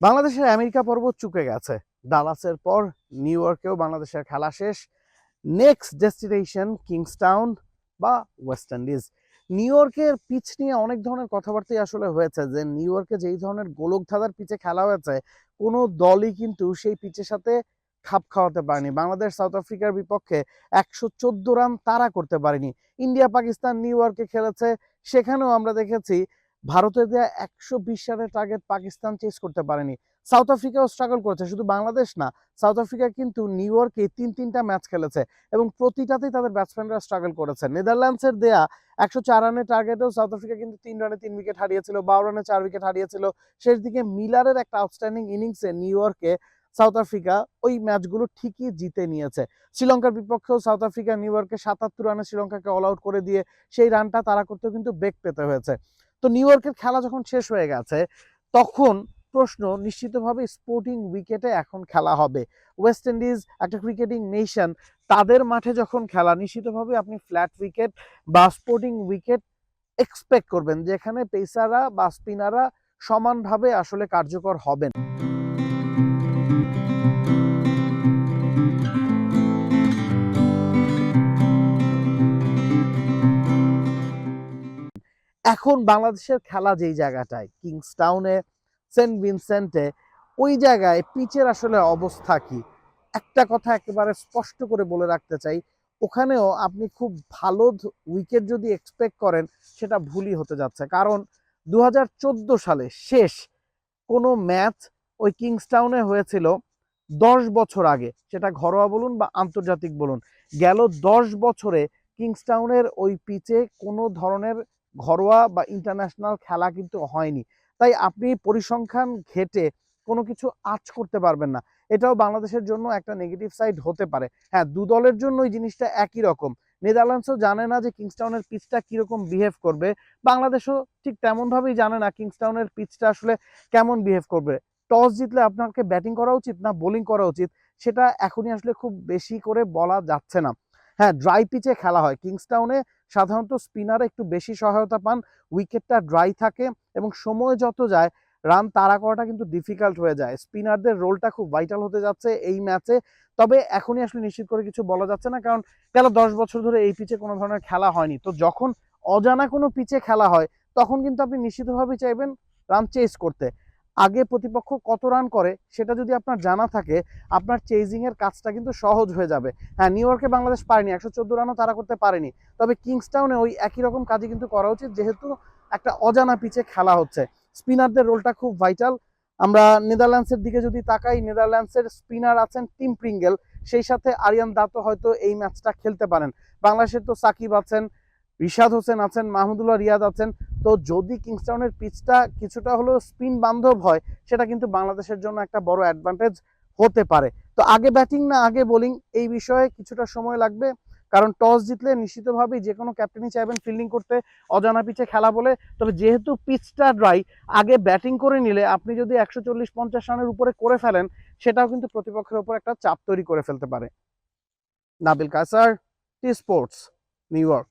বাংলাদেশের আমেরিকা পর্বত চুকে গেছে। ডালাসের পর নিউ ইয়র্কেও বাংলাদেশের খেলা শেষ। নেক্সট ডেস্টিনেশন কিংসটাউন বা ওয়েস্ট ইন্ডিজ নিউ ইয়র্কের পিচ নিয়ে অনেক ধরনের কথাবার্তাই আসলে হয়েছে যে, নিউ ইয়র্কে যেই ধরনের গোলক ধাঁধার পিচে খেলা হয়েছে, কোনো দলই কিন্তু সেই পিচের সাথে খাপ খাওয়াতে পারেনি। বাংলাদেশ সাউথ আফ্রিকার বিপক্ষে একশো চোদ্দ রান তারা করতে পারেনি। ইন্ডিয়া, পাকিস্তান নিউ ইয়র্কে খেলেছে। সেখানেও আমরা দেখেছি ভারতের দেওয়া একশো বিশ রানের টার্গেট পাকিস্তান চেস করতে পারেনি। সাউথ আফ্রিকাও স্ট্রাগল করেছে, শুধু বাংলাদেশ না সাউথ আফ্রিকা কিন্তু নিউ ইয়র্কে তিন তিনটা ম্যাচ খেলেছে এবং প্রতিটাতেই তাদের ব্যাটসম্যানরা স্ট্রাগল করেছে। নেদারল্যান্ডসের দেয়া একশো চার রানের টার্গেটেও সাউথ আফ্রিকা কিন্তু তিন রানে তিন উইকেট হারিয়েছিল, বারো রানে চার উইকেট হারিয়েছিল। শেষ দিকে মিলারের একটা আউটস্ট্যান্ডিং ইনিংসে নিউ ইয়র্কে সাউথ আফ্রিকা ওই ম্যাচগুলো ঠিকই জিতে নিয়েছে। শ্রীলঙ্কার বিপক্ষেও সাউথ আফ্রিকা নিউ ইয়র্কে সাতাত্তর রানে শ্রীলঙ্কাকে অল আউট করে দিয়ে সেই রানটা তারা করতেও কিন্তু বেগ পেতে হয়েছে। তো নিউ ইয়র্কের খেলা যখন শেষ হয়ে গেছে, তখন প্রশ্ন নিশ্চিতভাবে স্পোর্টিং উইকেটে এখন খেলা হবে। ওয়েস্ট ইন্ডিজ একটা ক্রিকেটিং নেশন তাদের মাঠে যখন খেলা, নিশ্চিতভাবে আপনি ফ্ল্যাট উইকেট বা স্পোর্টিং উইকেট এক্সপেক্ট করবেন, যেখানে পেসাররা বা স্পিনাররা সমানভাবে আসলে কার্যকর হবেন। এখন বাংলাদেশের খেলা যেই জায়গাটায় কিংসটাউনে সেন্ট ভিনসেন্টে ওই জায়গায় পিচের আসলে অবস্থা কি? একটা কথা একেবারে স্পষ্ট করে বলে রাখতে চাই, ওখানেও আপনি খুব ভালো উইকেট যদি এক্সপেক্ট করেন, সেটা ভুলই হতে যাচ্ছে। কারণ দু হাজার চোদ্দ সালে শেষ কোনো ম্যাচ ওই কিংসটাউনে হয়েছিল দশ বছর আগে। সেটা ঘরোয়া বলুন বা আন্তর্জাতিক বলুন। গেল দশ বছরে কিংসটাউনের ওই পিচে কোনো ধরনের ঘরোয়া বা ইন্টারন্যাশনাল খেলা কিন্তু হয়নি। তাই আপনি পরিসংখ্যান ঘেটে কোনো কিছু আঁচ করতে পারবেন না। এটাও বাংলাদেশের জন্য একটা নেগেটিভ সাইড হতে পারে। হ্যাঁ দু দলের জন্য এই জিনিসটা একই রকম। নেদারল্যান্ডসও জানে না যে কিংস্টাউনের পিচটা কীরকম বিহেভ করবে। বাংলাদেশও ঠিক তেমনভাবেই জানে না কিংসটাউনের পিচটা আসলে কেমন বিহেভ করবে। টস জিতলে আপনাকে ব্যাটিং করা উচিত না বোলিং করা উচিত? সেটা এখনই আসলে খুব বেশি করে বলা যাচ্ছে না। হ্যাঁ ড্রাই পিচে খেলা হয়। কিংসটাউনে সাধারণত স্পিনার একটু বেশি সহায়তা পান উইকেটটা ড্রাই থাকে এবং সময় যত যায় রান তাড়া করাটা কিন্তু ডিফিকাল্ট হয়ে যায়। স্পিনারদের রোলটা খুব ভাইটাল হতে যাচ্ছে এই ম্যাচে তবে এখনই আসলে নিশ্চিত করে কিছু বলা যাচ্ছে না, কারণ গেল দশ বছর ধরে এই পিচে কোনো ধরনের খেলা হয়নি। তো যখন অজানা কোনো পিচে খেলা হয়, তখন কিন্তু আপনি নিশ্চিতভাবে চাইবেন রান চেস করতে। আগে প্রতিপক্ষ কত রান করে, সেটা যদি আপনার জানা থাকে, আপনার চেজিং এর কাজটা কিন্তু সহজ হয়ে যাবে। হ্যাঁ নিউ ইয়র্কে বাংলাদেশ পারেনি, একশো চোদ্দ রানও তারা করতে পারেনি। তবে কিংসটাউনে ওই একই রকম কাজই কিন্তু করা উচিত, যেহেতু একটা অজানা পিচে খেলা হচ্ছে। স্পিনারদের রোলটা খুব ভাইটাল আমরা নেদারল্যান্ডসের দিকে যদি তাকাই নেদারল্যান্ডসের স্পিনার আছেন টিম প্রিঙ্গেল সেই সাথে আরিয়ান দাতো হয়তো এই ম্যাচটা খেলতে পারেন। বাংলাদেশের তো সাকিব আছেন, রিশাদ হোসেন আছেন, মাহমুদুল্লাহ রিয়াদ আছেন। তো যদি কিংস্টাউনের পিচটা কিছুটা হলেও স্পিন বান্ধব হয়, সেটা কিন্তু বাংলাদেশের জন্য একটা বড় অ্যাডভান্টেজ হতে পারে। তো আগে ব্যাটিং না আগে বোলিং এই বিষয়ে কিছুটা সময় লাগবে, কারণ টস জিতলে নিশ্চিতভাবেই যে কোনো ক্যাপ্টেনই চাইবেন ফিল্ডিং করতে, অজানা পিচে খেলা বলে। তবে যেহেতু পিচটা ড্রাই আগে ব্যাটিং করে নিলে আপনি যদি একশো চল্লিশ পঞ্চাশ রানের উপরে করে ফেলেন, সেটাও কিন্তু প্রতিপক্ষের উপর একটা চাপ তৈরি করে ফেলতে পারে। Nabil Kasar T sports New York